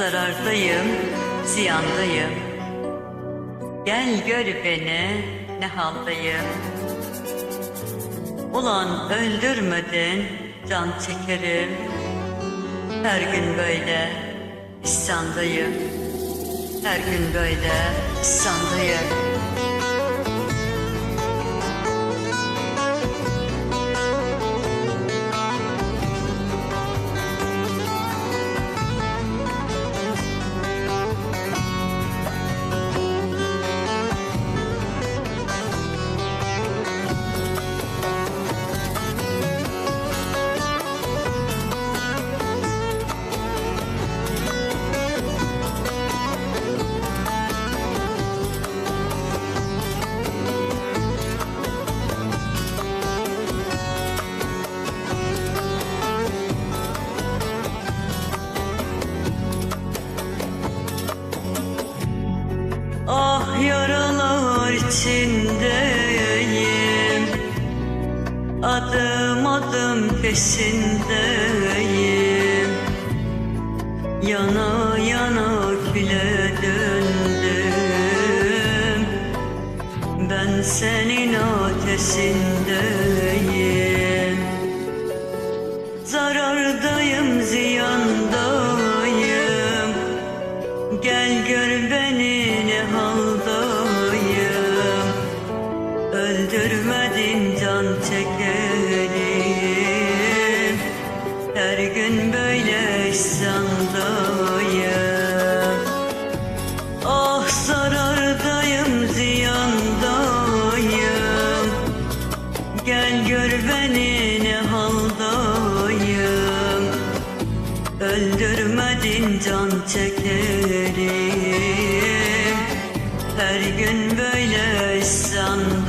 Zarardayım, ziyandayım. Gel gör beni ne haldayım. Ulan öldürmedin can çekerim. Her gün böyle isyandayım. Her gün böyle isyandayım. İçindeyim. Adım adım peşindeyim. Yana yana küle döndüm. Ben senin ateşindeyim. Zarardayım ziyandayım. Gel gör beni can çekerim Her gün böyle isyandayım Ah zarardayım ziyandayım. Gel gör beni ne haldayım. Öldürmedin can çekerim Her gün böyle isyandayım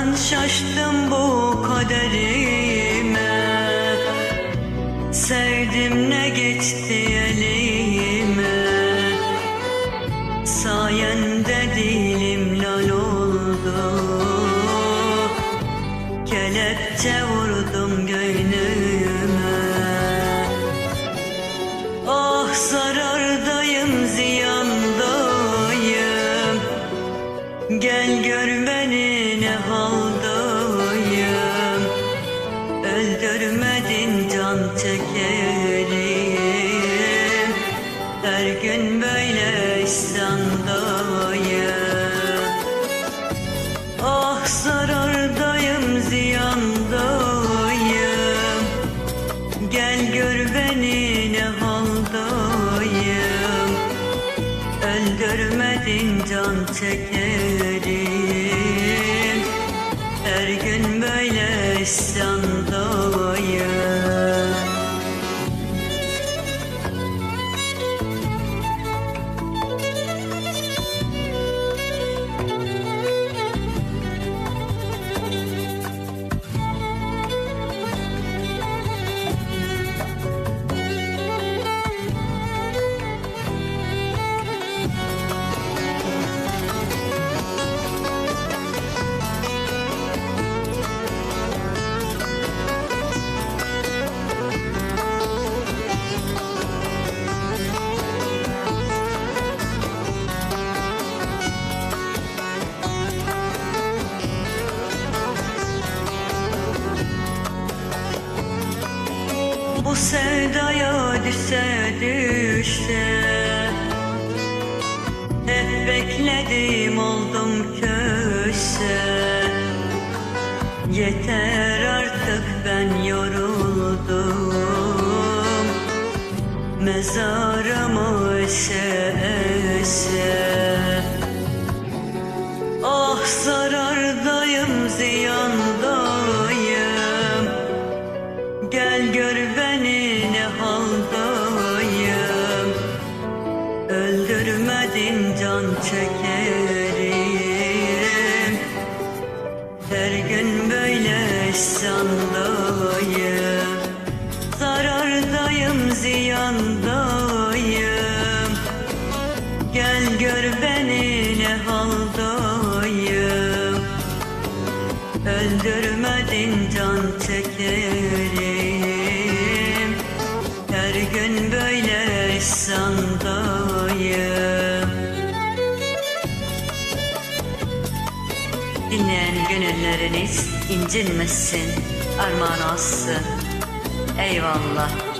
Ben şaştım bu kaderime. Sevdim ne geçti elime. Sayende dilim lal oldu. Kelepçe vurdum göğnüme Ah zarardayım ziyandayım. Gel gör çekerim. Her gün böyle isyandayım sevdaya düşse düşse. Hep bekledim oldum köşe. Yeter artık ben yoruldum. Mezarımı eşe eşe. Ah zarardayım ziyandayım çekerim. Her gün böyle sandayım. Gönülleriniz incinmesin, armağan alsın. Eyvallah.